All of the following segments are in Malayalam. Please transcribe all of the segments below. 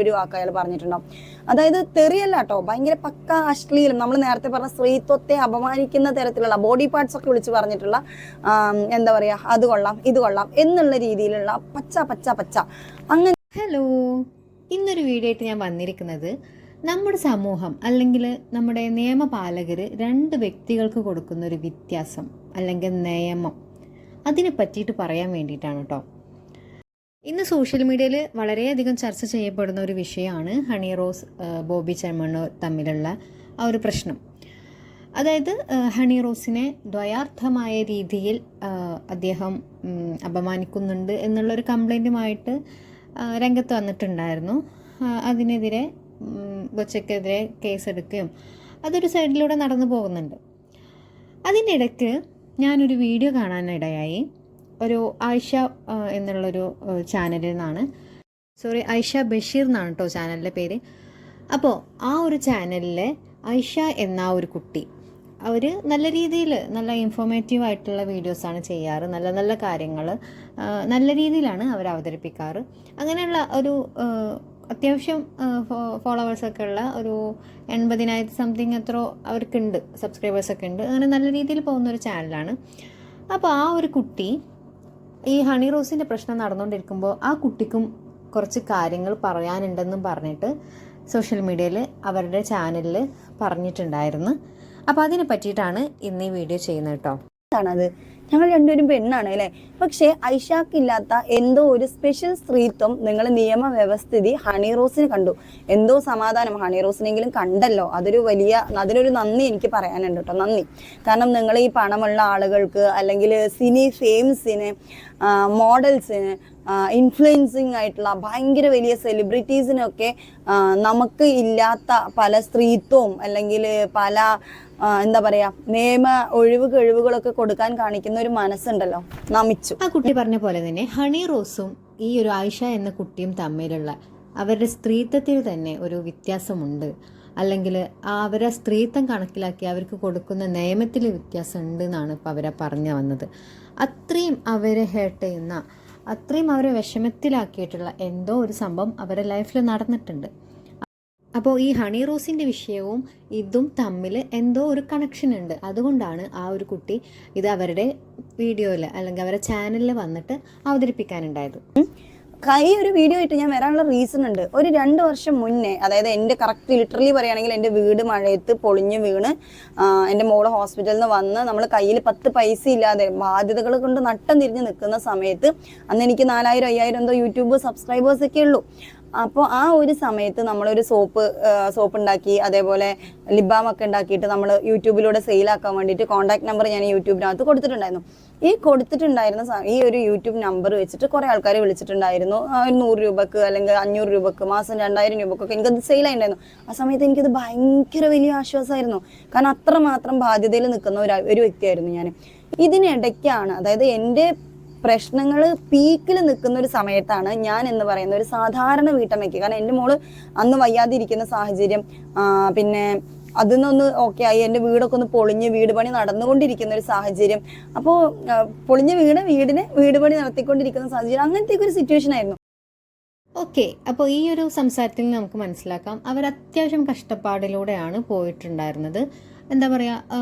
ഒരു വാക്ക് അയാൾ പറഞ്ഞിട്ടുണ്ടാവും. അതായത് തെറിയല്ല കേട്ടോ ഭയങ്കര പക്ക അശ്ലീലം. നമ്മൾ നേരത്തെ പറഞ്ഞ സ്ത്രീത്വത്തെ അപമാനിക്കുന്ന തരത്തിലുള്ള ബോഡി പാർട്സ് ഒക്കെ വിളിച്ച് പറഞ്ഞിട്ടുള്ള എന്താ പറയാ അത് കൊള്ളാം ഇത് കൊള്ളാം എന്നുള്ള രീതിയിലുള്ള പച്ച പച്ച പച്ച. അങ്ങനെ ഹലോ ഇന്നൊരു വീഡിയോ ആയിട്ട് ഞാൻ വന്നിരിക്കുന്നത് നമ്മുടെ സമൂഹം അല്ലെങ്കിൽ നമ്മുടെ നിയമപാലകർ രണ്ട് വ്യക്തികൾക്ക് കൊടുക്കുന്ന ഒരു വ്യത്യാസം അല്ലെങ്കിൽ നിയമം. അതിനെ പറ്റിയിട്ട് പറയാൻ വേണ്ടിയിട്ടാണ് കേട്ടോ ഇന്ന് സോഷ്യൽ മീഡിയയിൽ വളരെയധികം ചർച്ച ചെയ്യപ്പെടുന്ന ഒരു വിഷയമാണ് ഹണി റോസ് ബോബി ചെമ്മണ്ണൂർ തമ്മിലുള്ള ആ ഒരു പ്രശ്നം. അതായത് ഹണി റോസിനെ ദ്വയാർത്ഥമായ രീതിയിൽ അദ്ദേഹം അപമാനിക്കുന്നുണ്ട് എന്നുള്ളൊരു കംപ്ലൈന്റുമായിട്ട് രംഗത്ത് വന്നിട്ടുണ്ടായിരുന്നു. അതിനെതിരെ ഉം, ബൊച്ചയ്ക്കെതിരെ കേസെടുക്കുകയും അതൊരു സൈഡിലൂടെ നടന്നു പോകുന്നുണ്ട്. അതിനിടയ്ക്ക് ഞാനൊരു വീഡിയോ കാണാനിടയായി. ഒരു ആയിഷ എന്നുള്ളൊരു ചാനലിൽ നിന്നാണ്. സോറി ഐഷ ബഷീർ എന്നാണ് കേട്ടോ ചാനലിന്റെ പേര്. അപ്പോൾ ആ ഒരു ചാനലിലെ ഐഷ എന്ന ഒരു കുട്ടി അവർ നല്ല രീതിയിൽ നല്ല ഇൻഫോർമേറ്റീവ് ആയിട്ടുള്ള വീഡിയോസാണ് ചെയ്യാറ്. നല്ല നല്ല കാര്യങ്ങൾ നല്ല രീതിയിലാണ് അവർ അവതരിപ്പിക്കാറ്. അങ്ങനെയുള്ള ഒരു അത്യാവശ്യം ഫോളോവേഴ്സൊക്കെ ഉള്ള ഒരു എൺപതിനായിരത്തി സംതിങ് എത്രയോ അവർക്കുണ്ട് സബ്സ്ക്രൈബേഴ്സൊക്കെ ഉണ്ട്. അങ്ങനെ നല്ല രീതിയിൽ പോകുന്ന ഒരു ചാനലാണ് അപ്പോൾ ആ ഒരു കുട്ടി ഈ ഹണി റോസിന്റെ പ്രശ്നം നടന്നുകൊണ്ടിരിക്കുമ്പോൾ ആ കുട്ടിക്കും കുറച്ച് കാര്യങ്ങൾ പറയാനുണ്ടെന്നും പറഞ്ഞിട്ട് സോഷ്യൽ മീഡിയയിൽ അവരുടെ ചാനലിൽ പറഞ്ഞിട്ടുണ്ടായിരുന്നു. അപ്പോൾ അതിനെ പറ്റിയിട്ടാണ് ഇന്ന് ഈ വീഡിയോ ചെയ്യുന്നത് കേട്ടോ ഞങ്ങൾ രണ്ടുപേരും പെണ്ണാണ് അല്ലേ പക്ഷേ ഐഷാക്കില്ലാത്ത എന്തോ ഒരു സ്പെഷ്യൽ സ്ത്രീത്വം നിങ്ങൾ നിയമവ്യവസ്ഥിതി ഹണി റോസിന് കണ്ടു. എന്തോ സമാധാനം ഹണി റോസിനെങ്കിലും കണ്ടല്ലോ. അതൊരു വലിയ അതിനൊരു നന്ദി എനിക്ക് പറയാനുണ്ട് കേട്ടോ. നന്ദി. കാരണം നിങ്ങൾ ഈ പണമുള്ള ആളുകൾക്ക് അല്ലെങ്കിൽ സിനി ഫെയിംസിന് മോഡൽസിന് ഇൻഫ്ലുവൻസിങ് ആയിട്ടുള്ള ഭയങ്കര വലിയ സെലിബ്രിറ്റീസിനൊക്കെ നമുക്ക് ഇല്ലാത്ത പല സ്ത്രീത്വവും അല്ലെങ്കിൽ പല എന്താ പറയാ നിയമ ഒഴിവ് കഴിവുകളൊക്കെ കൊടുക്കാൻ കാണിക്കുന്ന ഒരു മനസ്സുണ്ടല്ലോ നമിച്ചു. ആ കുട്ടി പറഞ്ഞ പോലെ തന്നെ ഹണി റോസും ഈ ഒരു ആയിഷ എന്ന കുട്ടിയും തമ്മിലുള്ള അവരുടെ സ്ത്രീത്വത്തിൽ തന്നെ ഒരു വ്യത്യാസമുണ്ട്. അല്ലെങ്കിൽ അവരെ സ്ത്രീത്വം കണക്കിലാക്കി അവർക്ക് കൊടുക്കുന്ന നിയമത്തിൽ വ്യത്യാസം ഉണ്ട് എന്നാണ് ഇപ്പോൾ അവരെ പറഞ്ഞു വന്നത്. അത്രയും അവരെ ഹേർട്ട് ചെയ്യുന്ന അത്രയും അവരെ വിഷമത്തിലാക്കിയിട്ടുള്ള എന്തോ ഒരു സംഭവം അവരുടെ ലൈഫിൽ നടന്നിട്ടുണ്ട്. അപ്പോൾ ഈ ഹണി റോസിന്റെ വിഷയവും ഇതും തമ്മിൽ എന്തോ ഒരു കണക്ഷൻ ഉണ്ട്. അതുകൊണ്ടാണ് ആ ഒരു കുട്ടി ഇത് അവരുടെ വീഡിയോയിൽ അല്ലെങ്കിൽ അവരുടെ ചാനലിൽ വന്നിട്ട് അവതരിപ്പിക്കാനുണ്ടായത്. കൈ ഒരു വീഡിയോ ആയിട്ട് ഞാൻ വരാനുള്ള റീസൺ ഉണ്ട്. ഒരു രണ്ട് വർഷം മുന്നേ അതായത് എന്റെ കറക്റ്റ് ലിറ്ററലി പറയുകയാണെങ്കിൽ എന്റെ വീട് മഴയത്ത് പൊളിഞ്ഞു വീണ് എന്റെ മോൾ ഹോസ്പിറ്റലിൽ നിന്ന് വന്ന് നമ്മൾ കയ്യിൽ പത്ത് പൈസ ഇല്ലാതെ ബാധ്യതകൾ കൊണ്ട് നട്ടം തിരിഞ്ഞ് നിൽക്കുന്ന സമയത്ത് അന്ന് എനിക്ക് നാലായിരം അയ്യായിരം എന്തോ യൂട്യൂബ് സബ്സ്ക്രൈബേഴ്സ് ഒക്കെ ഉള്ളൂ. അപ്പോൾ ആ ഒരു സമയത്ത് നമ്മളൊരു സോപ്പ് സോപ്പ് ഉണ്ടാക്കി അതേപോലെ ലിബാം ഒക്കെ ഉണ്ടാക്കിയിട്ട് നമ്മൾ യൂട്യൂബിലൂടെ സെയിലാക്കാൻ വേണ്ടിയിട്ട് കോൺടാക്ട് നമ്പർ ഞാൻ യൂട്യൂബിനകത്ത് കൊടുത്തിട്ടുണ്ടായിരുന്നു. ഈ കൊടുത്തിട്ടുണ്ടായിരുന്ന ഈ ഒരു യൂട്യൂബ് നമ്പർ വെച്ചിട്ട് കുറേ ആൾക്കാർ വിളിച്ചിട്ടുണ്ടായിരുന്നു. ഒരു നൂറ് രൂപക്ക് അല്ലെങ്കിൽ അഞ്ഞൂറ് രൂപക്ക് മാസം രണ്ടായിരം രൂപക്കൊക്കെ എനിക്കത് സെയിലായിട്ടുണ്ടായിരുന്നു. ആ സമയത്ത് എനിക്കത് ഭയങ്കര വലിയ ആശ്വാസമായിരുന്നു. കാരണം അത്രമാത്രം ബാധ്യതയിൽ നിൽക്കുന്ന ഒരു ഒരു വ്യക്തിയായിരുന്നു ഞാൻ ഇതിനിടയ്ക്കാണ് അതായത് എന്റെ പ്രശ്നങ്ങൾ പീക്കിൽ നിൽക്കുന്ന ഒരു സമയത്താണ് ഞാൻ എന്ന് പറയുന്ന ഒരു സാധാരണ വീട്ടമ്മയ്ക്ക്. കാരണം എന്റെ മോൾ അന്ന് വയ്യാതിരിക്കുന്ന സാഹചര്യം പിന്നെ അതിൽ നിന്നൊന്ന് ഓക്കെ ആയി എന്റെ വീടൊക്കെ ഒന്ന് പൊളിഞ്ഞ് വീട് പണി നടന്നുകൊണ്ടിരിക്കുന്ന ഒരു സാഹചര്യം. അപ്പോൾ പൊളിഞ്ഞ വീട് വീടിന് വീട് പണി നടത്തിക്കൊണ്ടിരിക്കുന്ന സാഹചര്യം അങ്ങനത്തെ ഒരു സിറ്റുവേഷൻ ആയിരുന്നു. ഓക്കെ അപ്പോൾ ഈ ഒരു സംസാരത്തിൽ നമുക്ക് മനസ്സിലാക്കാം. അവർ അത്യാവശ്യം കഷ്ടപ്പാടിലൂടെയാണ് പോയിട്ടുണ്ടായിരുന്നത്. എന്താ പറയുക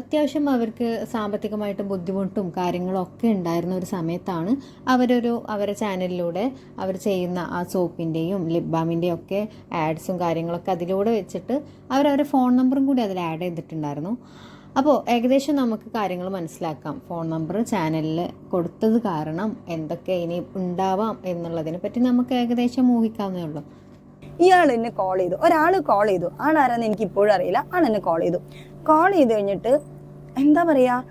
അത്യാവശ്യം അവർക്ക് സാമ്പത്തികമായിട്ട് ബുദ്ധിമുട്ടും കാര്യങ്ങളും ഒക്കെ ഉണ്ടായിരുന്ന ഒരു സമയത്താണ് അവരൊരു അവരുടെ ചാനലിലൂടെ അവർ ചെയ്യുന്ന ആ സോപ്പിന്റെയും ലിപ് ബാമിന്റെയും ഒക്കെ ആഡ്സും കാര്യങ്ങളൊക്കെ അതിലൂടെ വെച്ചിട്ട് അവരവരുടെ ഫോൺ നമ്പറും കൂടി അതിൽ ആഡ് ചെയ്തിട്ടുണ്ടായിരുന്നു. അപ്പോൾ ഏകദേശം നമുക്ക് കാര്യങ്ങൾ മനസ്സിലാക്കാം. ഫോൺ നമ്പർ ചാനലിൽ കൊടുത്തത് കാരണം എന്തൊക്കെ ഇനി ഉണ്ടാവാം എന്നുള്ളതിനെ പറ്റി നമുക്ക് ഏകദേശം ഊഹിക്കാവുന്നേ ഉള്ളൂ. ഇയാൾ എന്നെ കോൾ ചെയ്തു. ഒരാൾ കോൾ ചെയ്തു. ആളാരാന്ന് എനിക്ക് ഇപ്പോഴും അറിയില്ല. ആൾ എന്നെ കോൾ ചെയ്തു. കോൾ ചെയ്ത് കഴിഞ്ഞിട്ട് എന്താ പറയാ?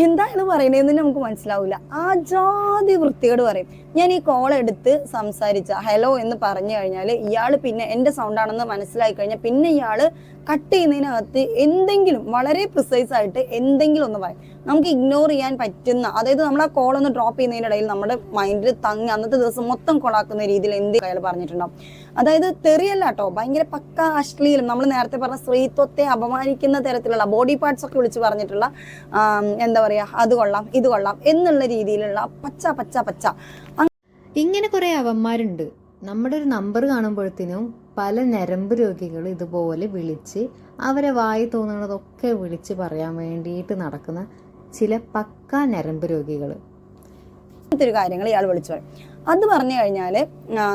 എന്താ എന്ന് നമുക്ക് മനസ്സിലാവില്ല ആ ജാതി വൃത്തിയോട് പറയും. ഞാൻ ഈ കോൾ എടുത്ത് സംസാരിച്ച ഹലോ എന്ന് പറഞ്ഞു കഴിഞ്ഞാൽ ഇയാൾ പിന്നെ എന്റെ സൗണ്ടാണെന്ന് മനസ്സിലായി കഴിഞ്ഞാൽ പിന്നെ ഇയാൾ കട്ട് ചെയ്യുന്നതിനകത്ത് എന്തെങ്കിലും വളരെ പ്രിസൈസ് ആയിട്ട് എന്തെങ്കിലും ഒന്ന് പറയും. നമുക്ക് ഇഗ്നോർ ചെയ്യാൻ പറ്റുന്ന അതായത് നമ്മൾ ആ കോൾ ഒന്ന് ഡ്രോപ്പ് ചെയ്യുന്നതിനിടയിൽ നമ്മുടെ മൈൻഡിൽ തങ്ങി അന്നത്തെ ദിവസം മൊത്തം കൊളാക്കുന്ന രീതിയിൽ എന്ത് അയാൾ പറഞ്ഞിട്ടുണ്ടാവും. അതായത് തെറിയല്ല കേട്ടോ ഭയങ്കര പക്ക അശ്ലീലം. നമ്മൾ നേരത്തെ പറഞ്ഞ സ്ത്രീത്വത്തെ അപമാനിക്കുന്ന തരത്തിലുള്ള ബോഡി പാർട്സ് ഒക്കെ വിളിച്ച് പറഞ്ഞിട്ടുള്ള എന്താ പറയുക അത് കൊള്ളാം ഇത് കൊള്ളാം എന്നുള്ള രീതിയിലുള്ള പച്ച പച്ച പച്ച. ഇങ്ങനെ കുറേ അവന്മാരുണ്ട്. നമ്മുടെ ഒരു നമ്പർ കാണുമ്പോഴത്തേനും പല ഞരമ്പ് രോഗികൾ ഇതുപോലെ വിളിച്ച് അവരെ വായി തോന്നുന്നതൊക്കെ വിളിച്ച് പറയാൻ വേണ്ടിയിട്ട് നടക്കുന്ന ചില പക്ക ഞരമ്പ് രോഗികൾ ഒരു കാര്യങ്ങൾ ഇയാൾ വിളിച്ചു പറയും. അത് പറഞ്ഞു കഴിഞ്ഞാൽ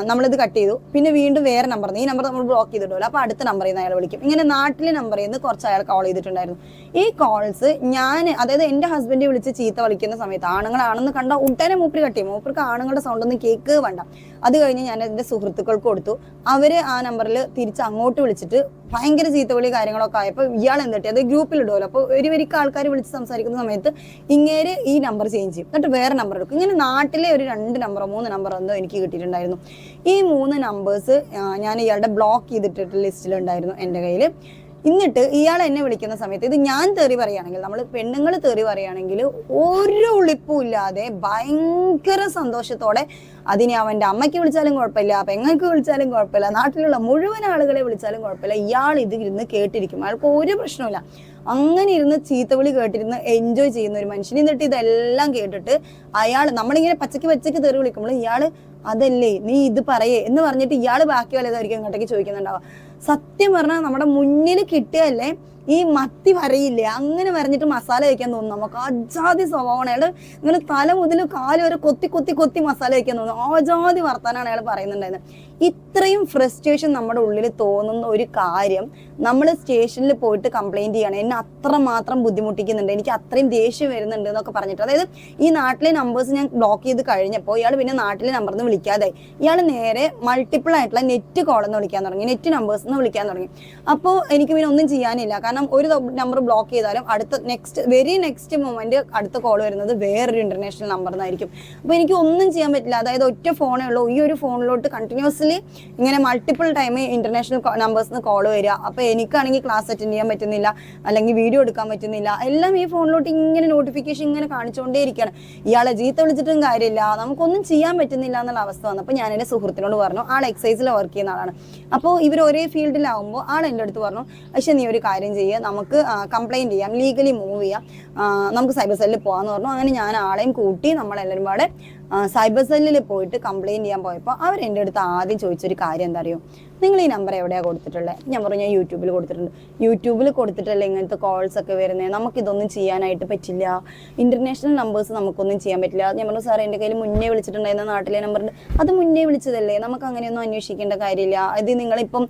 നമ്മളിത് കട്ട് ചെയ്തു. പിന്നെ വീണ്ടും വേറെ നമ്പർ ഈ നമ്പർ നമ്മൾ ബ്ലോക്ക് ചെയ്തിട്ടുമല്ലോ അപ്പോൾ അടുത്ത നമ്പറിൽ നിന്ന് അയാൾ വിളിക്കും. ഇങ്ങനെ നാട്ടിലെ നമ്പറിൽ നിന്ന് കുറച്ച് അയാൾ കോൾ ചെയ്തിട്ടുണ്ടായിരുന്നു. ഈ കോൾസ് ഞാൻ അതായത് എന്റെ ഹസ്ബൻഡ് വിളിച്ച് ചീത്ത വിളിക്കുന്ന സമയത്ത് ആണുങ്ങളാണെന്ന് കണ്ട ഉടനെ മൂപ്പര് കട്ട് ചെയ്യും. മൂപ്പർക്ക് ആണുങ്ങളുടെ സൗണ്ട് ഒന്നും കേക്ക് വേണ്ട. അത് കഴിഞ്ഞ് ഞാൻ എന്റെ സുഹൃത്തുക്കൾക്ക് കൊടുത്തു. അവർ ആ നമ്പറിൽ തിരിച്ച് അങ്ങോട്ട് വിളിച്ചിട്ട് ഭയങ്കര ചീത്തവിളി കാര്യങ്ങളൊക്കെ ആയപ്പോൾ ഇയാൾ എന്തിട്ട് അത് ഗ്രൂപ്പിൽ ഇടുമല്ലോ അപ്പോൾ ഒരു വരിക്ക് ആൾക്കാർ വിളിച്ച് സംസാരിക്കുന്ന സമയത്ത് ഇങ്ങേര് ഈ നമ്പർ ചേഞ്ച് ചെയ്യും. എന്നിട്ട് വേറെ നമ്പർ എടുക്കും. ഇങ്ങനെ നാട്ടിലെ ഒരു രണ്ട് നമ്പറോ മൂന്ന് നമ്പറോ എന്തോ എനിക്ക് കിട്ടിയിട്ടുണ്ടായിരുന്നു. ഈ മൂന്ന് നമ്പേഴ്സ് ഞാൻ ഇയാളുടെ ബ്ലോക്ക് ചെയ്തിട്ടിട്ട് ലിസ്റ്റിലുണ്ടായിരുന്നു എന്റെ കയ്യിൽ എന്നിട്ട് ഇയാൾ എന്നെ വിളിക്കുന്ന സമയത്ത് ഇത് ഞാൻ തെറി പറയുകയാണെങ്കിൽ നമ്മൾ പെണ്ണുങ്ങൾ തെറി പറയുകയാണെങ്കിൽ ഒരു ഉളിപ്പും ഇല്ലാതെ ഭയങ്കര സന്തോഷത്തോടെ അതിനെ അവന്റെ അമ്മയ്ക്ക് വിളിച്ചാലും കുഴപ്പമില്ല പെങ്ങൾക്ക് വിളിച്ചാലും കുഴപ്പമില്ല നാട്ടിലുള്ള മുഴുവൻ ആളുകളെ വിളിച്ചാലും കുഴപ്പമില്ല. ഇയാൾ ഇത് ഇരുന്ന് കേട്ടിരിക്കും. അയാൾക്ക് ഒരു പ്രശ്നമില്ല അങ്ങനെ ഇരുന്ന് ചീത്തവിളി കേട്ടിരുന്ന് എൻജോയ് ചെയ്യുന്ന ഒരു മനുഷ്യൻ. എന്നിട്ട് ഇതെല്ലാം കേട്ടിട്ട് അയാൾ നമ്മളിങ്ങനെ പച്ചയ്ക്ക് പച്ചയ്ക്ക് തെറി വിളിക്കുമ്പോൾ ഇയാൾ അതല്ലേ നീ ഇത് പറയേ എന്ന് പറഞ്ഞിട്ട് ഇയാൾ ബാക്കി വല്ലതായിരിക്കും ഇങ്ങോട്ടേക്ക് ചോദിക്കുന്നുണ്ടാവുക. സത്യം പറഞ്ഞാൽ നമ്മുടെ മുന്നിൽ കിട്ടുകയല്ലേ? ഈ മത്തി വരയില്ലേ അങ്ങനെ വരഞ്ഞിട്ട് മസാല വയ്ക്കാൻ തോന്നും നമുക്ക്. അജാതി സ്വഭാവമാണ്. അയാൾ ഇങ്ങനെ തല മുതൽ കാൽ വരെ കൊത്തി കൊത്തി കൊത്തി മസാല വയ്ക്കാൻ തോന്നും ആജാതി വർത്താനാണ് അയാൾ പറയുന്നുണ്ടായിരുന്നത്. ഇത്രയും ഫ്രസ്ട്രേഷൻ നമ്മുടെ ഉള്ളിൽ തോന്നുന്ന ഒരു കാര്യം നമ്മൾ സ്റ്റേഷനിൽ പോയിട്ട് കംപ്ലൈന്റ് ചെയ്യണം. എന്നെ അത്രമാത്രം ബുദ്ധിമുട്ടിക്കുന്നുണ്ട്. എനിക്ക് അത്രയും ദേഷ്യം വരുന്നുണ്ട് എന്നൊക്കെ പറഞ്ഞിട്ട്. അതായത് ഈ നാട്ടിലെ നമ്പേഴ്സ് ഞാൻ ബ്ലോക്ക് ചെയ്ത് കഴിഞ്ഞപ്പോൾ ഇയാൾ പിന്നെ നാട്ടിലെ നമ്പറിൽ നിന്ന് വിളിക്കാതെ ഇയാൾ നേരെ മൾട്ടിപ്പിൾ ആയിട്ടുള്ള നെറ്റ് കോളിൽ നിന്ന് വിളിക്കാൻ തുടങ്ങി. നെറ്റ് നമ്പേഴ്സ് നിന്ന് വിളിക്കാൻ തുടങ്ങി. അപ്പോൾ എനിക്ക് പിന്നെ ഒന്നും ചെയ്യാനില്ല. കാരണം ഒരു നമ്പർ ബ്ലോക്ക് ചെയ്താലും അടുത്ത നെക്സ്റ്റ് വെരി നെക്സ്റ്റ് മൊമെന്റ് അടുത്ത കോൾ വരുന്നത് വേറൊരു ഇന്റർനാഷണൽ നമ്പർ എന്നായിരിക്കും അപ്പോൾ എനിക്ക് ഒന്നും ചെയ്യാൻ പറ്റില്ല. അതായത് ഒറ്റ ഫോണേ ഉള്ളൂ. ഈ ഒരു ഫോണിലോട്ട് കണ്ടിന്യൂസ്ലി ഇങ്ങനെ multiple time international numbers call വരിക. അപ്പോൾ എനിക്കാണെങ്കിൽ ക്ലാസ് അറ്റൻഡ് ചെയ്യാൻ പറ്റുന്നില്ല. അല്ലെങ്കിൽ വീഡിയോ എടുക്കാൻ പറ്റുന്നില്ല. എല്ലാം ഈ ഫോണിലോട്ട് ഇങ്ങനെ നോട്ടിഫിക്കേഷൻ ഇങ്ങനെ കാണിച്ചുകൊണ്ടേ ഇരിക്കുകയാണ് ഇയാളെ ജീത്ത വിളിച്ചിട്ടും കാര്യമില്ല. നമുക്കൊന്നും ചെയ്യാൻ പറ്റുന്നില്ല എന്നുള്ള അവസ്ഥ വന്നപ്പോൾ ഞാൻ എന്റെ സുഹൃത്തിനോട് പറഞ്ഞു ആൾ എക്സൈസിൽ വർക്ക് ചെയ്യുന്ന ആളാണ്. അപ്പോൾ ഇവർ ഒരേ ഫീൽഡിലാവുമ്പോൾ ആൾ എന്റെ അടുത്ത് പറഞ്ഞു പക്ഷേ നീ ഒരു കാര്യം ചെയ്യുക നമുക്ക് കംപ്ലൈന്റ് ചെയ്യാം. ലീഗലി മൂവ് ചെയ്യാം. നമുക്ക് സൈബർ സെല്ലിൽ പോകാമെന്ന് പറഞ്ഞു. അങ്ങനെ ഞാൻ ആളെയും കൂട്ടി നമ്മളെല്ലാവരും പാടെ സൈബർ സെല്ലിൽ പോയിട്ട് കംപ്ലൈന്റ് ചെയ്യാൻ പോയപ്പോൾ അവർ എന്റെ അടുത്ത് ആദ്യം ചോദിച്ചൊരു കാര്യം എന്താ അറിയോ? നിങ്ങൾ ഈ നമ്പർ എവിടെയാണ് കൊടുത്തിട്ടുള്ളത് ഞാൻ പറഞ്ഞു ഞാൻ യൂട്യൂബിൽ കൊടുത്തിട്ടുണ്ട്. യൂട്യൂബിൽ കൊടുത്തിട്ടല്ലേ ഇങ്ങനത്തെ കോൾസ് ഒക്കെ വരുന്നത് നമുക്കിതൊന്നും ചെയ്യാനായിട്ട് പറ്റില്ല. ഇന്റർനാഷണൽ നമ്പേഴ്സ് നമുക്കൊന്നും ചെയ്യാൻ പറ്റില്ല. ഞാൻ പറഞ്ഞു സാർ എന്റെ കയ്യിൽ മുന്നേ വിളിച്ചിട്ടുണ്ടായിരുന്ന നാട്ടിലെ നമ്പർ അത് മുന്നേ വിളിച്ചതല്ലേ? നമുക്ക് അങ്ങനെയൊന്നും അന്വേഷിക്കേണ്ട കാര്യമില്ല. ഇത് നിങ്ങളിപ്പം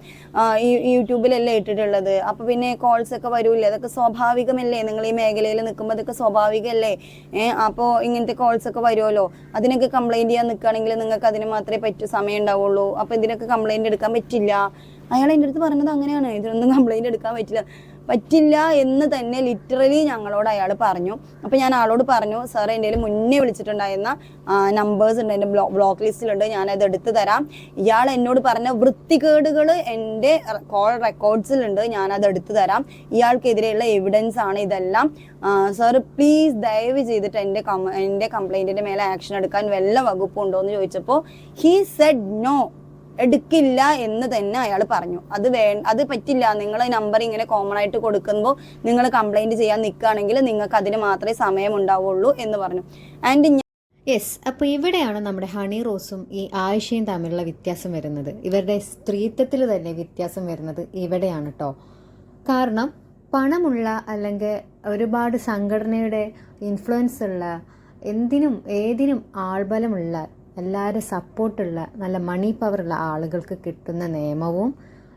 ഈ യൂട്യൂബിലല്ലേ ഇട്ടിട്ടുള്ളത്? അപ്പോൾ പിന്നെ കോൾസ് ഒക്കെ വരൂല്ലേ? അതൊക്കെ സ്വാഭാവികമല്ലേ? നിങ്ങൾ ഈ മേഖലയിൽ നിൽക്കുമ്പോൾ അതൊക്കെ സ്വാഭാവികമല്ലേ? ഏഹ് അപ്പോൾ ഇങ്ങനത്തെ കോൾസ് ഒക്കെ വരുമല്ലോ അതിനൊക്കെ കംപ്ലൈന്റ് ചെയ്യാൻ നിൽക്കുകയാണെങ്കിൽ നിങ്ങൾക്ക് അതിന് മാത്രമേ പറ്റൂ സമയം ഉണ്ടാവുള്ളൂ. അപ്പോൾ ഇതിനൊക്കെ കംപ്ലൈന്റ് എടുക്കാൻ പറ്റില്ല. അയാൾ എന്റെ അടുത്ത് പറഞ്ഞത് അങ്ങനെയാണ്. ഇതിനൊന്നും കംപ്ലൈന്റ് എടുക്കാൻ പറ്റില്ല. പറ്റില്ല എന്ന് തന്നെ ലിറ്ററലി ഞങ്ങളോട് അയാൾ പറഞ്ഞു. അപ്പോൾ ഞാൻ ആളോട് പറഞ്ഞു സാർ എന്റെ മുന്നേ വിളിച്ചിട്ടുണ്ടായിരുന്ന നമ്പേഴ്സ് ഉണ്ട്. എന്റെ ബ്ലോ ബ്ലോക്ക് ലിസ്റ്റിലുണ്ട് ഞാനത് എടുത്തു തരാം. ഇയാൾ എന്നോട് പറഞ്ഞ വൃത്തികേടുകൾ എന്റെ കോൾ റെക്കോർഡ്സിലുണ്ട് ഞാനത് എടുത്തു തരാം. ഇയാൾക്കെതിരെയുള്ള എവിഡൻസ് ആണ് ഇതെല്ലാം. സാർ പ്ലീസ് ദയവ് ചെയ്തിട്ട് എന്റെ കം എന്റെ കംപ്ലൈന്റിന്റെ മേലെ ആക്ഷൻ എടുക്കാൻ വല്ല വകുപ്പുണ്ടോ എന്ന് ചോദിച്ചപ്പോൾ ഹീ സെഡ് നോ എടുക്കില്ല എന്ന് തന്നെ അയാൾ പറഞ്ഞു. അത് വേ അത് പറ്റില്ല. നിങ്ങൾ നമ്പർ ഇങ്ങനെ കോമൺ ആയിട്ട് കൊടുക്കുമ്പോൾ നിങ്ങൾ കംപ്ലൈന്റ് ചെയ്യാൻ നിൽക്കുകയാണെങ്കിൽ നിങ്ങൾക്ക് അതിന് മാത്രമേ സമയം ഉണ്ടാവുള്ളൂ എന്ന് പറഞ്ഞു. ആൻഡ് യെസ് അപ്പോൾ ഇവിടെയാണ് നമ്മുടെ ഹണി റോസും ഈ ആയിഷയും തമ്മിലുള്ള വ്യത്യാസം വരുന്നത്. ഇവരുടെ സ്ത്രീത്വത്തിൽ തന്നെ വ്യത്യാസം വരുന്നത് ഇവിടെയാണ് കേട്ടോ കാരണം പണമുള്ള അല്ലെങ്കിൽ ഒരുപാട് സംഘടനയുടെ ഇൻഫ്ലുവൻസ് ഉള്ള എന്തിനും ഏതിനും ആൾബലമുള്ള എല്ലാവരും സപ്പോർട്ടുള്ള നല്ല മണി പവറുള്ള ആളുകൾക്ക് കിട്ടുന്ന നിയമവും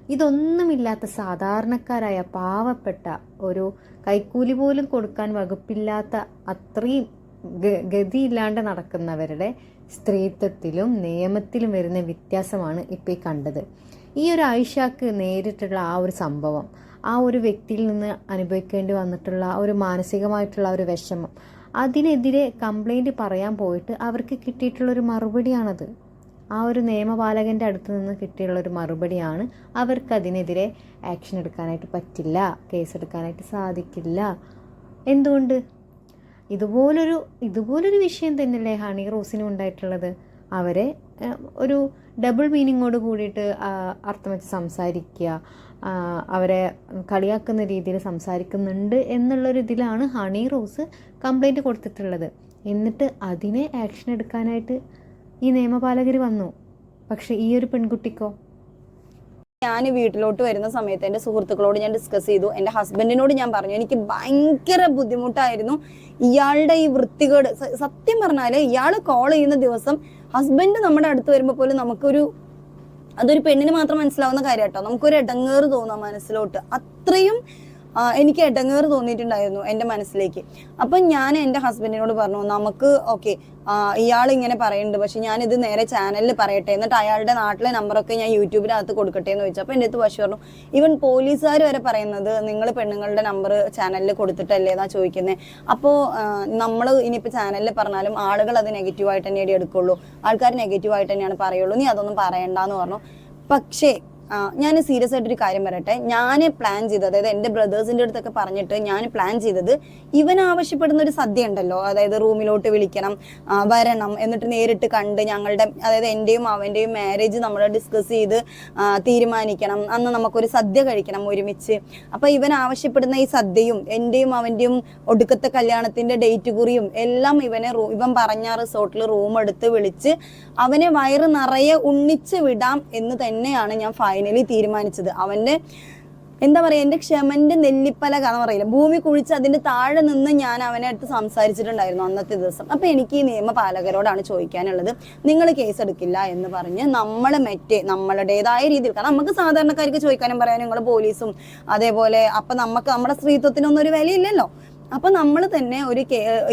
ഇതൊന്നുമില്ലാത്ത സാധാരണക്കാരായ പാവപ്പെട്ട ഒരു കൈക്കൂലി പോലും കൊടുക്കാൻ വകുപ്പില്ലാത്ത അത്രയും ഗതിയില്ലാണ്ട് നടക്കുന്നവരുടെ സ്ത്രീത്വത്തിലും നിയമത്തിലും വരുന്ന വ്യത്യാസമാണ് ഇപ്പോൾ ഈ കണ്ടത്. ഈ ഒരു ആയിഷാക്ക് നേരിട്ടുള്ള ആ ഒരു സംഭവം ആ ഒരു വ്യക്തിയിൽ നിന്ന് അനുഭവിക്കേണ്ടി വന്നിട്ടുള്ള ഒരു മാനസികമായിട്ടുള്ള ഒരു വിഷമം അതിനെതിരെ കംപ്ലൈന്റ് പറയാൻ പോയിട്ട് അവർക്ക് കിട്ടിയിട്ടുള്ളൊരു മറുപടിയാണത്. ആ ഒരു നിയമപാലകന്റെ അടുത്ത് നിന്ന് കിട്ടിയുള്ള ഒരു മറുപടിയാണ് അവർക്കതിനെതിരെ ആക്ഷൻ എടുക്കാനായിട്ട് പറ്റില്ല കേസെടുക്കാനായിട്ട് സാധിക്കില്ല. എന്തുകൊണ്ട്? ഇതുപോലൊരു ഇതുപോലൊരു വിഷയം തന്നെയല്ലേ ഹണി റോസിനും ഉണ്ടായിട്ടുള്ളത്? അവരെ ഒരു ഡബിൾ മീനിങ്ങോട് കൂടിയിട്ട് അർത്ഥം വെച്ച് സംസാരിക്കുക അവരെ കളിയാക്കുന്ന രീതിയിൽ സംസാരിക്കുന്നുണ്ട് എന്നുള്ളൊരു ഇതിലാണ് ഹണി റോസ് കംപ്ലൈന്റ് കൊടുത്തിട്ടുള്ളത്. എന്നിട്ട് അതിനെ ആക്ഷൻ എടുക്കാനായിട്ട് ഈ നിയമപാലകർ വന്നു. പക്ഷേ ഈ ഒരു പെൺകുട്ടിക്കോ? ഞാൻ വീട്ടിലോട്ട് വരുന്ന സമയത്ത് എന്റെ സുഹൃത്തുക്കളോട് ഞാൻ ഡിസ്കസ് ചെയ്തു. എന്റെ ഹസ്ബൻഡിനോട് ഞാൻ പറഞ്ഞു എനിക്ക് ഭയങ്കര ബുദ്ധിമുട്ടായിരുന്നു. ഇയാളുടെ ഈ വൃത്തികേട് സത്യം പറഞ്ഞാൽ ഇയാൾ കോൾ ചെയ്യുന്ന ദിവസം ഹസ്ബൻഡ് നമ്മുടെ അടുത്ത് വരുമ്പോൾ പോലും നമുക്കൊരു അതൊരു പെണ്ണിന് മാത്രം മനസ്സിലാവുന്ന കാര്യം കേട്ടോ നമുക്കൊരു ഇടങ്ങേറ് തോന്നാം മനസ്സിലോട്ട്. അത്രയും എനിക്ക് ഇടങ്ങേറ് തോന്നിയിട്ടുണ്ടായിരുന്നു എന്റെ മനസ്സിലേക്ക്. അപ്പം ഞാൻ എന്റെ ഹസ്ബൻഡിനോട് പറഞ്ഞു നമുക്ക് ഓക്കെ ഇയാൾ ഇങ്ങനെ പറയുന്നുണ്ട് പക്ഷെ ഞാനിത് നേരെ ചാനലിൽ പറയട്ടെ. എന്നിട്ട് അയാളുടെ നാട്ടിലെ നമ്പറൊക്കെ ഞാൻ യൂട്യൂബിനകത്ത് കൊടുക്കട്ടെ എന്ന് ചോദിച്ചു. അപ്പോൾ എന്റെ അടുത്ത് പശു പറഞ്ഞു ഈവൻ പോലീസുകാർ വരെ പറയുന്നത് നിങ്ങൾ പെണ്ണുങ്ങളുടെ നമ്പർ ചാനലിൽ കൊടുത്തിട്ടല്ലേ എന്നാ ചോദിക്കുന്നത് അപ്പോൾ നമ്മൾ ഇനിയിപ്പോൾ ചാനലിൽ പറഞ്ഞാലും ആളുകൾ അത് നെഗറ്റീവായിട്ട് തന്നെ എടുക്കുള്ളൂ. ആൾക്കാർ നെഗറ്റീവായിട്ട് തന്നെയാണ് പറയുള്ളൂ. നീ അതൊന്നും പറയണ്ടെന്ന് പറഞ്ഞു. പക്ഷേ ഞാൻ സീരിയസ് ആയിട്ടൊരു കാര്യം പറയട്ടെ. ഞാൻ പ്ലാൻ ചെയ്തത് അതായത് എന്റെ ബ്രദേഴ്സിന്റെ അടുത്തൊക്കെ പറഞ്ഞിട്ട് ഞാൻ പ്ലാൻ ചെയ്തത് ഇവൻ ആവശ്യപ്പെടുന്ന ഒരു സദ്യ ഉണ്ടല്ലോ. അതായത് റൂമിലോട്ട് വിളിക്കണം വരണം എന്നിട്ട് നേരിട്ട് കണ്ട് ഞങ്ങളുടെ അതായത് എന്റെയും അവന്റെയും മാരേജ് നമ്മൾ ഡിസ്കസ് ചെയ്ത് തീരുമാനിക്കണം. അന്ന് നമുക്കൊരു സദ്യ കഴിക്കണം ഒരുമിച്ച്. അപ്പോൾ ഇവൻ ആവശ്യപ്പെടുന്ന ഈ സദ്യയും എന്റെയും അവന്റെയും ഒടുക്കത്തെ കല്യാണത്തിന്റെ ഡേറ്റ് കുറിയും എല്ലാം ഇവനെ ഇവൻ പറഞ്ഞ റിസോർട്ടിൽ റൂം എടുത്ത് വിളിച്ച് അവനെ വയറ് നിറയെ ഉണ്ണിച്ച് വിടാം എന്ന് തന്നെയാണ് ഞാൻ ഫൈനലി തീരുമാനിച്ചത്. അവന്റെ എന്താ പറയുക എന്റെ ക്ഷമന്റെ നെല്ലിപ്പല കഥ പറയില്ല? ഭൂമി കുഴിച്ച് അതിന്റെ താഴെ നിന്ന് ഞാൻ അവനെ അടുത്ത് സംസാരിച്ചിട്ടുണ്ടായിരുന്നു അന്നത്തെ ദിവസം. അപ്പോൾ എനിക്ക് ഈ നിയമപാലകരോടാണ് ചോദിക്കാനുള്ളത് നിങ്ങൾ കേസ് എടുക്കില്ല എന്ന് പറഞ്ഞ് നമ്മൾ മറ്റേ നമ്മളുടേതായ രീതിയിൽ കാരണം നമുക്ക് സാധാരണക്കാർക്ക് ചോദിക്കാനും പറയാനും നിങ്ങൾ പോലീസും അതേപോലെ അപ്പം നമുക്ക് നമ്മുടെ സ്ത്രീത്വത്തിനൊന്നും ഒരു വിലയില്ലല്ലോ. അപ്പൊ നമ്മൾ തന്നെ ഒരു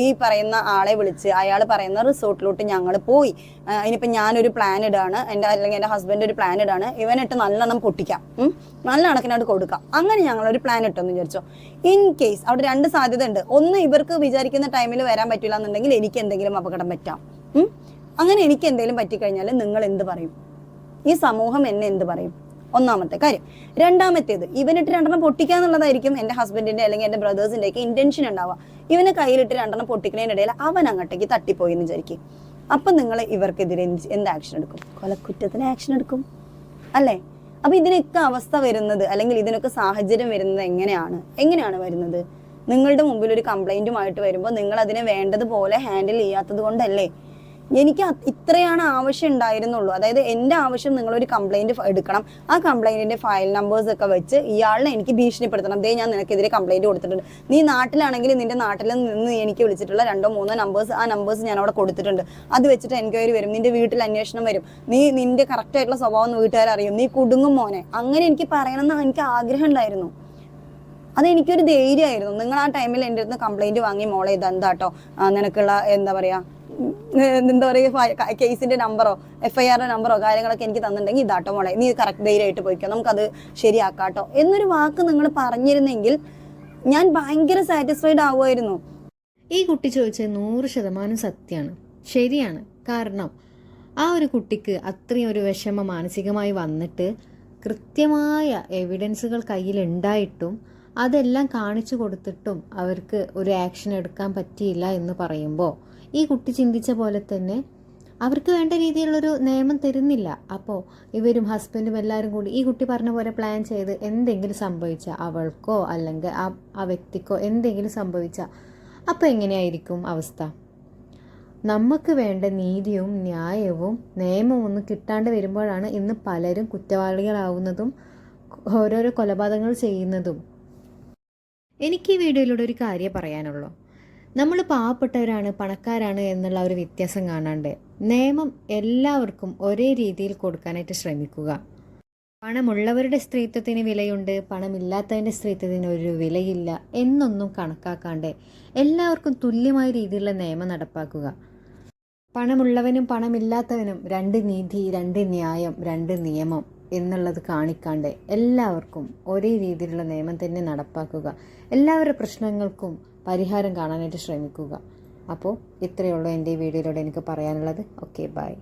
ഈ പറയുന്ന ആളെ വിളിച്ച് അയാൾ പറയുന്ന റിസോർട്ടിലോട്ട് ഞങ്ങൾ പോയി. ഇനിയിപ്പോൾ ഇനിയിപ്പോ ഞാനൊരു പ്ലാൻ ഇടാണ്. എന്റെ അല്ലെങ്കിൽ എന്റെ ഹസ്ബൻഡ് ഒരു പ്ലാൻ ഇടാണ്. ഇവനിട്ട് നല്ലെണ്ണം പൊട്ടിക്കാം. നല്ല കണക്കിനായിട്ട് കൊടുക്കാം. അങ്ങനെ ഞങ്ങൾ ഒരു പ്ലാൻ ഇട്ടെന്ന് വിചാരിച്ചോ. ഇൻ കേസ് അവിടെ രണ്ട് സാധ്യത ഉണ്ട്. ഒന്ന് ഇവർക്ക് വിചാരിക്കുന്ന ടൈമിൽ വരാൻ പറ്റില്ല എന്നുണ്ടെങ്കിൽ എനിക്ക് എന്തെങ്കിലും അപകടം പറ്റാം. അങ്ങനെ എനിക്ക് എന്തെങ്കിലും പറ്റിക്കഴിഞ്ഞാൽ നിങ്ങൾ എന്ത് പറയും? ഈ സമൂഹം എന്നെ എന്ത് പറയും? ഒന്നാമത്തെ കാര്യം. രണ്ടാമത്തേത് ഇവനിട്ട് രണ്ടെണ്ണം പൊട്ടിക്കുക എന്നുള്ളതായിരിക്കും എന്റെ ഹസ്ബൻഡിന്റെ അല്ലെങ്കിൽ എന്റെ ബ്രദേഴ്സിന്റെ ഒക്കെ ഇന്റൻഷൻ ഉണ്ടാവുക. ഇവനെ കയ്യിലിട്ട് രണ്ടെണ്ണം പൊട്ടിക്കുന്നതിനിടയിൽ അവൻ അങ്ങോട്ടേക്ക് തട്ടിപ്പോയി എന്ന് വിചാരിക്കും. അപ്പം നിങ്ങൾ ഇവർക്കെതിരെ എന്ത് ആക്ഷൻ എടുക്കും? കൊലക്കുറ്റത്തിന് ആക്ഷൻ എടുക്കും. അല്ലേ? അപ്പൊ ഇതിനൊക്കെ അവസ്ഥ വരുന്നത് അല്ലെങ്കിൽ ഇതിനൊക്കെ സാഹചര്യം വരുന്നത് എങ്ങനെയാണ്? എങ്ങനെയാണ് വരുന്നത്? നിങ്ങളുടെ മുമ്പിൽ ഒരു കംപ്ലൈന്റുമായിട്ട് വരുമ്പോൾ നിങ്ങൾ അതിനെ വേണ്ടതുപോലെ ഹാൻഡിൽ ചെയ്യാത്തത് കൊണ്ടല്ലേ? എനിക്ക് ഇത്രയാണ് ആവശ്യം ഉണ്ടായിരുന്നുള്ളൂ. അതായത് എന്റെ ആവശ്യം നിങ്ങൾ ഒരു കംപ്ലൈന്റ് എടുക്കണം. ആ കംപ്ലൈന്റിന്റെ ഫയൽ നമ്പേഴ്സ് ഒക്കെ വെച്ച് ഇയാളിനെ എനിക്ക് ഭീഷണിപ്പെടുത്തണം. ദേ ഞാൻ നിനക്കെതിരെ കംപ്ലൈന്റ് കൊടുത്തിട്ടുണ്ട്. നീ നാട്ടിലാണെങ്കിൽ നിന്റെ നാട്ടിൽ നിന്ന് എനിക്ക് വിളിച്ചിട്ടുള്ള രണ്ടോ മൂന്നോ നമ്പേഴ്സ് ആ നമ്പേഴ്സ് ഞാൻ അവിടെ കൊടുത്തിട്ടുണ്ട്. അത് വെച്ചിട്ട് എൻക്വയറി വരും. നിന്റെ വീട്ടിൽ അന്വേഷണം വരും. നീ നിന്റെ കറക്റ്റ് ആയിട്ടുള്ള സ്വഭാവം വീട്ടുകാർ അറിയും നീ കുടുങ്ങും മോനെ. അങ്ങനെ എനിക്ക് പറയണമെന്ന് എനിക്ക് ആഗ്രഹം ഉണ്ടായിരുന്നു. അത് എനിക്കൊരു ധൈര്യമായിരുന്നു. നിങ്ങൾ ആ ടൈമിൽ എന്റെ അടുത്ത് കംപ്ലൈന്റ് വാങ്ങി മോളെ ഇതെന്താട്ടോ നിനക്കുള്ള എന്താ പറയാ എന്താ പറയുക കേസിന്റെ നമ്പറോ എഫ് ഐ ആറിന്റെ നമ്പറോ കാര്യങ്ങളൊക്കെ എനിക്ക് തന്നിട്ടുണ്ടെങ്കിൽ ഇതാട്ടോ മോളെ. നീ കറക്റ്റ് ധൈര്യമായിട്ട് പോയിക്കോ. നമുക്കത് ശരിയാക്കാട്ടോ. എന്നൊരു വാക്ക് നിങ്ങൾ പറഞ്ഞിരുന്നെങ്കിൽ ഞാൻ ഭയങ്കര സാറ്റിസ്ഫൈഡ് ആവുമായിരുന്നു. ഈ കുട്ടി ചോദിച്ചത് നൂറ് ശതമാനം സത്യമാണ്. ശരിയാണ്. കാരണം ആ ഒരു കുട്ടിക്ക് അത്രയും ഒരു വിഷമം മാനസികമായി വന്നിട്ട് കൃത്യമായ എവിഡൻസുകൾ കയ്യിലുണ്ടായിട്ടും അതെല്ലാം കാണിച്ചു കൊടുത്തിട്ടും അവർക്ക് ഒരു ആക്ഷൻ എടുക്കാൻ പറ്റിയില്ല എന്ന് പറയുമ്പോൾ ഈ കുട്ടി ചിന്തിച്ച പോലെ തന്നെ അവർക്ക് വേണ്ട രീതിയിലുള്ളൊരു നിയമം തരുന്നില്ല. അപ്പോൾ ഇവരും ഹസ്ബൻഡും എല്ലാവരും കൂടി ഈ കുട്ടി പറഞ്ഞ പോലെ പ്ലാൻ ചെയ്ത് എന്തെങ്കിലും സംഭവിച്ച അവൾക്കോ അല്ലെങ്കിൽ ആ ആ വ്യക്തിക്കോ എന്തെങ്കിലും സംഭവിച്ച അപ്പോൾ എങ്ങനെയായിരിക്കും അവസ്ഥ? നമുക്ക് വേണ്ട നീതിയും ന്യായവും നിയമവും ഒന്നും കിട്ടാണ്ട് വരുമ്പോഴാണ് ഇന്ന് പലരും കുറ്റവാളികളാവുന്നതും ഓരോരോ കൊലപാതകങ്ങൾ ചെയ്യുന്നതും. എനിക്ക് ഈ വീഡിയോയിലൂടെ ഒരു കാര്യം പറയാനുള്ളൂ. നമ്മൾ പാവപ്പെട്ടവരാണ് പണക്കാരാണ് എന്നുള്ള ഒരു വ്യത്യാസം കാണാണ്ട് നിയമം എല്ലാവർക്കും ഒരേ രീതിയിൽ കൊടുക്കാനായിട്ട് ശ്രമിക്കുക. പണമുള്ളവരുടെ സ്ത്രീത്വത്തിന് വിലയുണ്ട് പണമില്ലാത്തതിന്റെ സ്ത്രീത്വത്തിന് ഒരു വിലയില്ല എന്നൊന്നും കണക്കാക്കാണ്ട് എല്ലാവർക്കും തുല്യമായ രീതിയിലുള്ള നിയമം നടപ്പാക്കുക. പണമുള്ളവനും പണമില്ലാത്തവനും രണ്ട് നീതി രണ്ട് ന്യായം രണ്ട് നിയമം എന്നുള്ളത് കാണിക്കാണ്ട് എല്ലാവർക്കും ഒരേ രീതിയിലുള്ള നിയമം തന്നെ നടപ്പാക്കുക. എല്ലാവരുടെ പ്രശ്നങ്ങൾക്കും പരിഹാരം കാണാനായിട്ട് ശ്രമിക്കുക. അപ്പോൾ ഇത്രയേ ഉള്ളൂ എന്റെ ഈ വീഡിയോയിലൂടെ എനിക്ക് പറയാനുള്ളത്. Okay bye